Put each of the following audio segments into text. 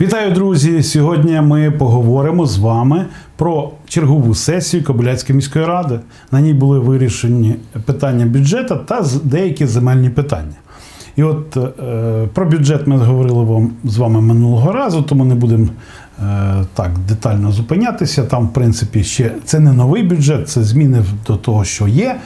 Вітаю, друзі! Сьогодні ми поговоримо з вами про чергову сесію Кобиляцької міської ради. На ній були вирішені питання бюджету та деякі земельні питання. І от е, про бюджет ми говорили вам з вами минулого разу, тому не будемо е, так детально зупинятися. Там, в принципі, ще це не новий бюджет, це зміни до того, що є.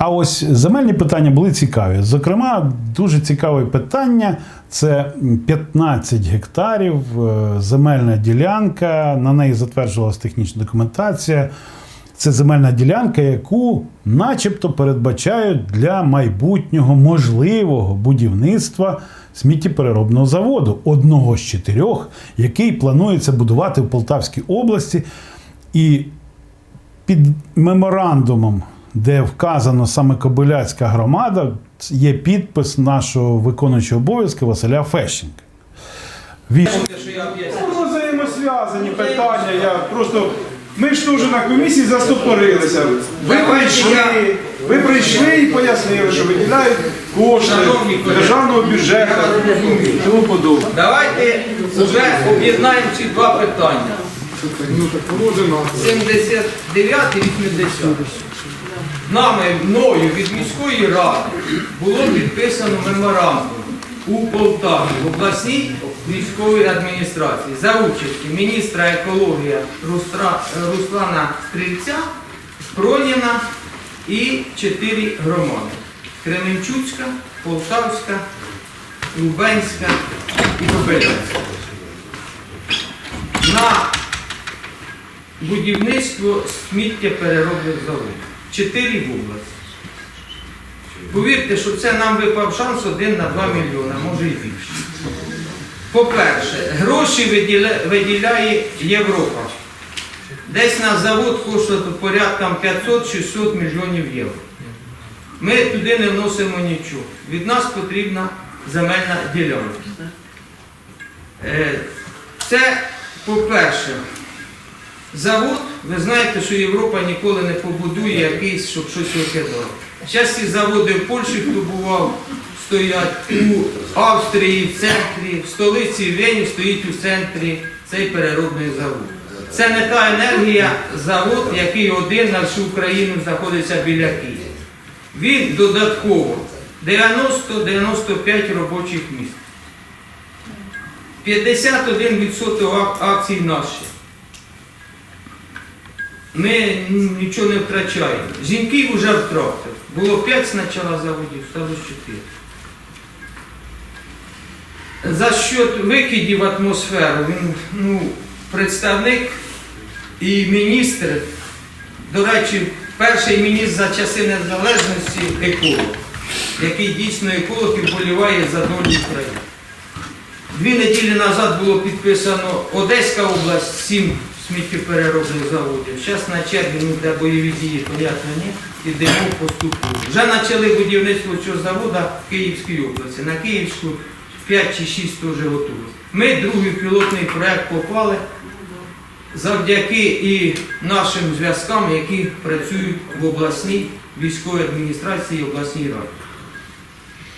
А ось земельні питання були цікаві. Зокрема, дуже цікаве питання це 15 гектарів, е, земельна ділянка. На неї затверджувалась технічна документація. Це земельна ділянка, яку начебто передбачають для майбутнього можливого будівництва сміттєпереробного заводу, одного з чотирьох, який планується будувати в Полтавській області. І під меморандумом, де вказано саме Кобиляцька громада, є підпис нашого виконуючого обов'язки Василя Фещенка. Він... Воно взаємосв'язані питання. Я просто. Ми ж теж на комісії застопорилися. Ви прийшли, ви прийшли і пояснили, що виділяють кошти державного бюджету і тому подобне. Давайте вже об'єднаємо ці два питання. 79 і 80. Нами, мною від міської ради було підписано меморандум у Полтаві в обласній військовій адміністрації за участі міністра екології Руслана Стрільця, Проніна і чотири громади. Кременчуцька, Полтавська, Лубенська і Кобилянська. На будівництво сміттєпереробних заводів. Чотири в області. Повірте, що це нам випав шанс один на 2 мільйони, може і більше. По-перше, гроші виділяє Європа. Десь на завод коштує порядком 500-600 мільйонів євро. Ми туди не вносимо нічого. Від нас потрібна земельна ділянка. Е, Це, по-перше, завод, ви знаєте, що Європа ніколи не побудує якийсь, щоб щось викидало. Зараз ці заводи в Польщі, хто бував, стоять у Австрії, в центрі, в столиці Вені стоїть у центрі цей переробний завод. Це не та енергія завод, який один на всю Україну знаходиться біля Києва. Він додатково 90-95 робочих місць. 51% акцій наші. Ми нічого не втрачаємо. Жінків вже втратив. Було 5 спочатку заводів, стало 4. За счет викидів в атмосферу, він ну, представник і міністр, до речі, перший міністр за часи незалежності еколог, який дійсно еколог і вболіває за долю України. Дві неділі назад було підписано Одеська область, сім сміттєпереробних заводів. Зараз на черзі ну, для бойові дії, понятно, ні. Ідемо поступово. Вже почали будівництво цього заводу в Київській області. На Київську 5 чи 6 теж готові. Ми другий пілотний проект попали завдяки і нашим зв'язкам, які працюють в обласній військовій адміністрації і обласній раді.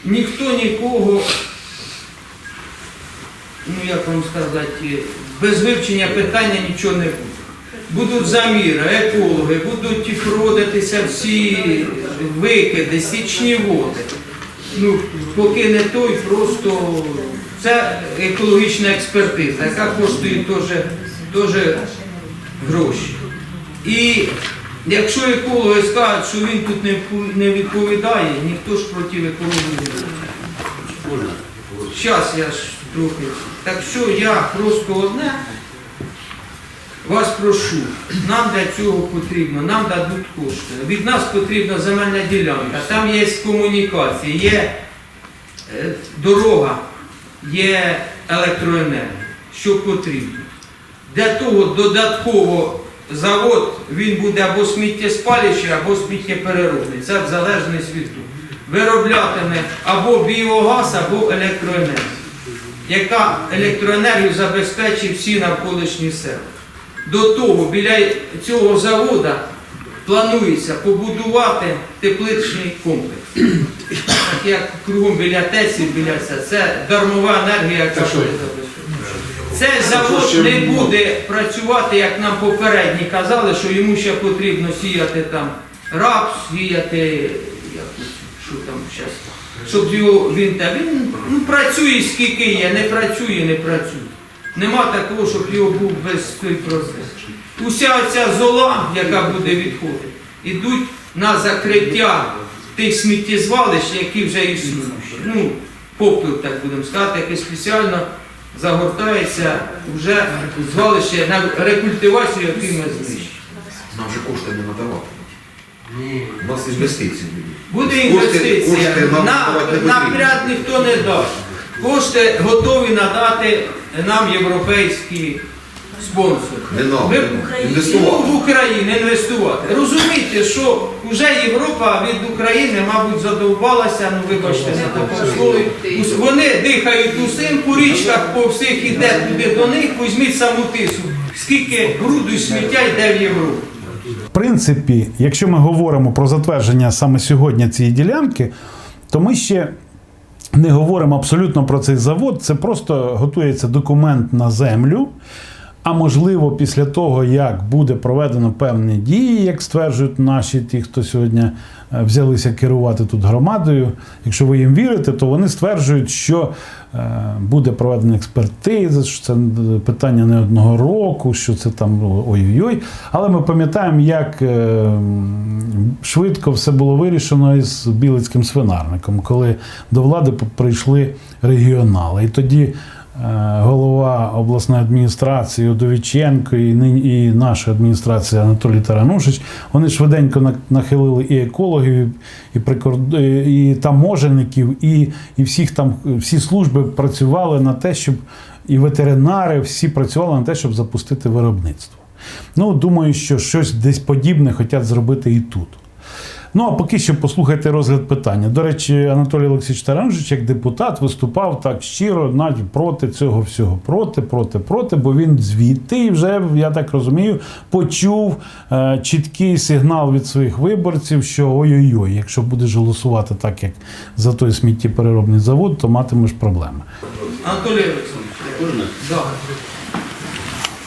Ніхто нікого ну як вам сказати, без вивчення питання нічого не буде. Будуть заміри, екологи, будуть проводитися всі викиди, січні води. Ну, поки не той, просто це екологічна експертиза, яка коштує теж, гроші. І якщо екологи скажуть, що він тут не відповідає, ніхто ж проти екології не буде. Зараз я ж трохи. Так що я просто одне вас прошу, нам для цього потрібно, нам дадуть кошти. Від нас потрібна земельна ділянка, там є комунікації, є е, дорога, є електроенергія. Що потрібно? Для того додатково завод він буде або сміттєспалюючий, або сміттєпереробний. Це в залежності від того. Вироблятиме або біогаз, або електроенергію, яка електроенергію забезпечить всі навколишні села. До того біля цього заводу планується побудувати тепличний комплекс. Так як кругом біля ТЕЦів, біля це, це дармова енергія, яка буде забезпечена. Цей завод не буде працювати, як нам попередні казали, що йому ще потрібно сіяти там рапс, сіяти, як тут, що там зараз, щоб його він та він ну, працює скільки є, не працює, не працює. Нема такого, щоб його був без той процес. Уся ця зола, яка буде відходити, ідуть на закриття тих сміттєзвалищ, які вже існують. Ну, попил, так будемо сказати, який спеціально загортається вже звалище на рекультивацію, який ми знищимо. Нам же кошти не надавати. У нас інвестиції будуть. Буде інвестиція. напряд ніхто не дасть. Кошти готові надати нам європейські спонсори. Не нам, інвестувати. Ну, в Україну інвестувати. Розумієте, що вже Європа від України, мабуть, задовбалася, ну вибачте за таке слово. Вони дихають усім по річках, по всіх іде туди до них, візьміть саму тису. Скільки бруду і сміття йде в Європу. Принципі, якщо ми говоримо про затвердження саме сьогодні цієї ділянки, то ми ще не говоримо абсолютно про цей завод. Це просто готується документ на землю. А можливо, після того, як буде проведено певні дії, як стверджують наші ті, хто сьогодні е, взялися керувати тут громадою, якщо ви їм вірите, то вони стверджують, що е, буде проведена експертиза, що це е, питання не одного року, що це там ну, ой-ой-ой. Але ми пам'ятаємо, як швидко все було вирішено із Білицьким свинарником, коли до влади прийшли регіонали. І тоді голова обласної адміністрації Удовіченко і, і наша адміністрація Анатолій Таранушич, вони швиденько на- нахилили і екологів, і, прикорд... і таможенників, і, і всіх там всі служби працювали на те, щоб і ветеринари всі працювали на те, щоб запустити виробництво. Ну, думаю, що щось десь подібне хочуть зробити і тут. Ну, а поки що послухайте розгляд питання. До речі, Анатолій Олексійович Таранжич, як депутат, виступав так щиро, навіть проти цього всього. Проти, проти, проти, бо він звідти і вже, я так розумію, почув е, чіткий сигнал від своїх виборців, що ой-ой-ой, якщо будеш голосувати так, як за той сміттєпереробний завод, то матимеш проблеми. Анатолій Олександрович. Можна? Да.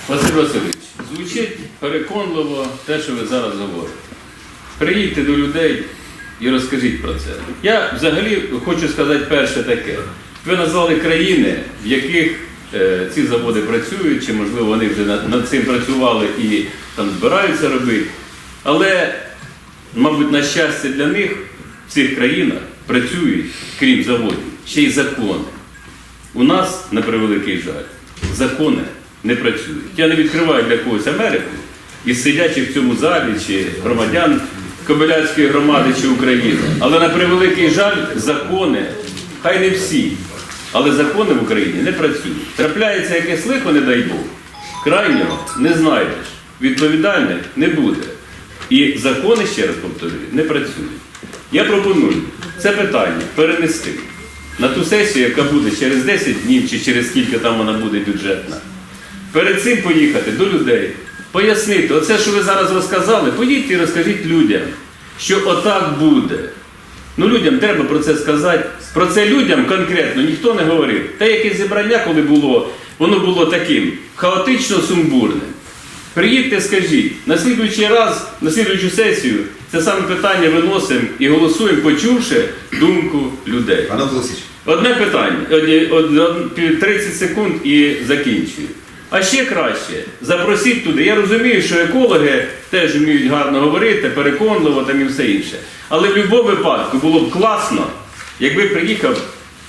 Василь Васильович, звучить переконливо те, що ви зараз говорите. Приїдьте до людей і розкажіть про це. Я взагалі хочу сказати перше таке. Ви назвали країни, в яких е, ці заводи працюють, чи можливо вони вже над, над цим працювали і там збираються робити. Але, мабуть, на щастя для них в цих країнах працюють, крім заводів, ще й закони. У нас, на превеликий жаль, закони не працюють. Я не відкриваю для когось Америку із сидячих в цьому залі чи громадян Кобиляцької громади чи України. Але на превеликий жаль, закони, хай не всі, але закони в Україні не працюють. Трапляється якесь лихо, не дай Бог. Крайнього не знайдеш, відповідальних не буде. І закони, ще раз повторюю, не працюють. Я пропоную це питання перенести на ту сесію, яка буде через 10 днів чи через скільки там вона буде бюджетна. Перед цим поїхати до людей, пояснити, оце, що ви зараз розказали, поїдьте і розкажіть людям, що отак буде. Ну людям треба про це сказати. Про це людям конкретно ніхто не говорив. Те, яке зібрання, коли було, воно було таким хаотично сумбурним. Приїдьте, скажіть, на слідуючий раз, на слідуючу сесію, це саме питання виносимо і голосуємо, почувши думку людей. Одне питання, одні- од- од- 30 секунд і закінчую. А ще краще, запросіть туди. Я розумію, що екологи теж вміють гарно говорити, переконливо там і все інше. Але в будь-якому випадку було б класно, якби приїхав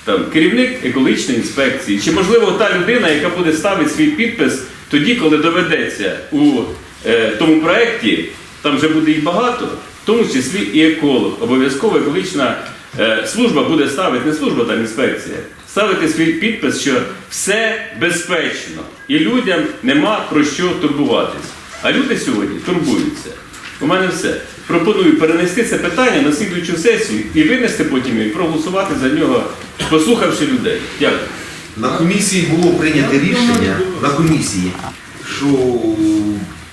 там, керівник екологічної інспекції, чи можливо та людина, яка буде ставити свій підпис тоді, коли доведеться у е, тому проєкті, там вже буде їх багато, в тому числі і еколог. Обов'язково екологічна е, служба буде ставити, не служба там інспекція, ставити свій підпис, що все безпечно і людям нема про що турбуватись. А люди сьогодні турбуються. У мене все. Пропоную перенести це питання на слідуючу сесію і винести потім і проголосувати за нього, послухавши людей. Дякую. на комісії було прийнято рішення на комісії, що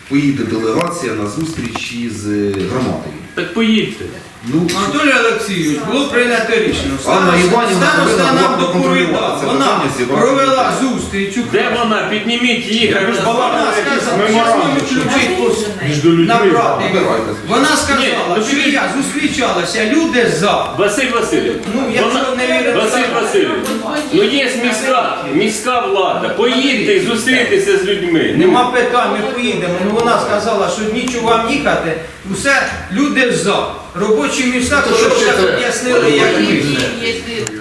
поїде делегація на зустріч із громадою. Так поїдьте. Ну, Анатолій Олексійович, було прийнято рішення. Анна Іванівна повинна була доповідала. це Вона питання, зібрати провела зустріч. Де вона? Підніміть їх. Ви ж балакали Вона сказала, меморандум. що ми Між людьми. набрати. Вибирайте. Вона сказала, ну, що я зустрічалася, люди за. Василь Васильович, Ну, якщо не вірите, Василь. Васильович, ну є міська, міська влада. Поїдьте і зустрітися з людьми. Нема питань, ми поїдемо. Ну вона сказала, що нічого вам їхати, усе люди за. Робочі місця, то що зараз об'яснили, як ви.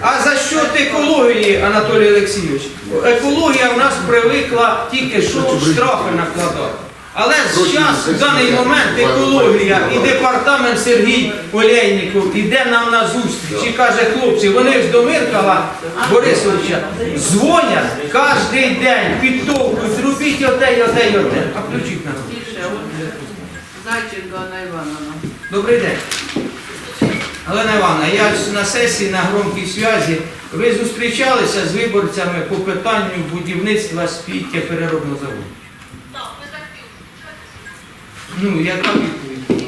А за що екології, Анатолій Олексійович? Екологія в нас привикла тільки що штрафи накладати. Але зараз, в даний момент, екологія і департамент Сергій Олейніков іде нам на зустріч і каже, хлопці, вони ж до Миркала Борисовича дзвонять кожен день, підтовкують, зробіть оте, оте, оте. А включіть нас. Зайченко Анна Івановна. Добрий день. Олена Івановна, я на сесії на громкій зв'язі. Ви зустрічалися з виборцями по питанню будівництва спіття переробного заводу? Ну, яка відповідь?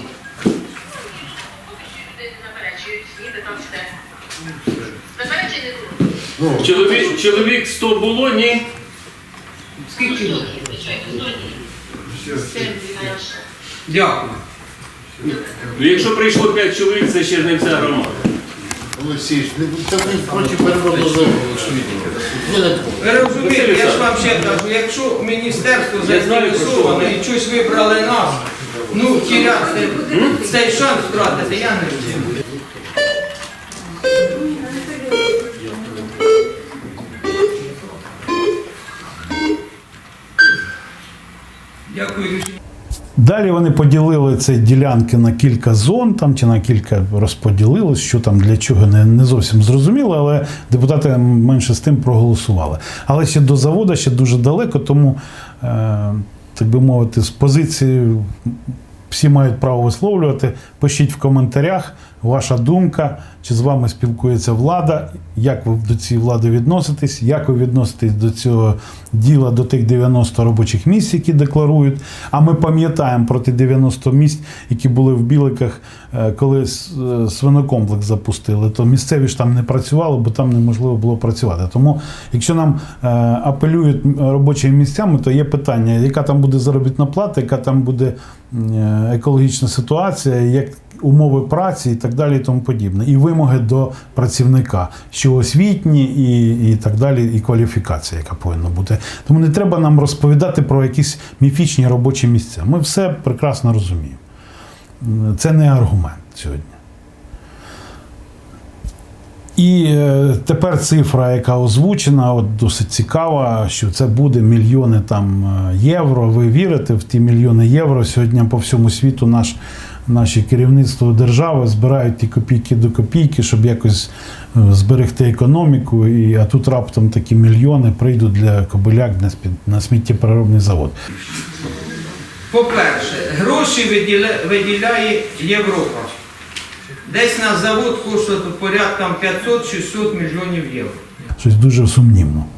Чоловік, чоловік 100 було, ні? Скільки? Дякую. Ну, Якщо прийшло 5 чоловік, це Чернівця громада. Олексійович, не це ви проти переробного заводу. Ні, не Ви розумієте, я ж вам ще кажу, якщо міністерство Я знаю, про що заінтересоване і щось вибрали нас, ну, тіряти цей шанс втратити, я не розумію. Дякую, Юрій. Далі вони поділили ці ділянки на кілька зон, там чи на кілька розподілили, що там для чого не, не зовсім зрозуміло, але депутати менше з тим проголосували. Але ще до заводу ще дуже далеко, тому, е, так би мовити, з позиції всі мають право висловлювати. Пишіть в коментарях ваша думка, чи з вами спілкується влада, як ви до цієї влади відноситесь, як ви відноситесь до цього діла, до тих 90 робочих місць, які декларують. А ми пам'ятаємо про ті 90 місць, які були в Біликах, е, коли е, свинокомплекс запустили. То місцеві ж там не працювали, бо там неможливо було працювати. Тому, якщо нам е, апелюють робочими місцями, то є питання, яка там буде заробітна плата, яка там буде екологічна ситуація, як умови праці і так далі, і тому подібне. І вимоги до працівника, що освітні, і, і так далі, і кваліфікація, яка повинна бути. Тому не треба нам розповідати про якісь міфічні робочі місця. Ми все прекрасно розуміємо. Це не аргумент сьогодні. І е, тепер цифра, яка озвучена, от досить цікава, що це буде мільйони там е, євро. Ви вірите в ті мільйони євро? Сьогодні по всьому світу наш, наші керівництво держави збирають ті копійки до копійки, щоб якось е, зберегти економіку. І, а тут раптом такі мільйони прийдуть для Кобиляк на, на сміттєпереробний завод. По-перше, гроші виділяє Європа. Десь на завод коштує порядком 500-600 мільйонів євро. Щось дуже сумнівно.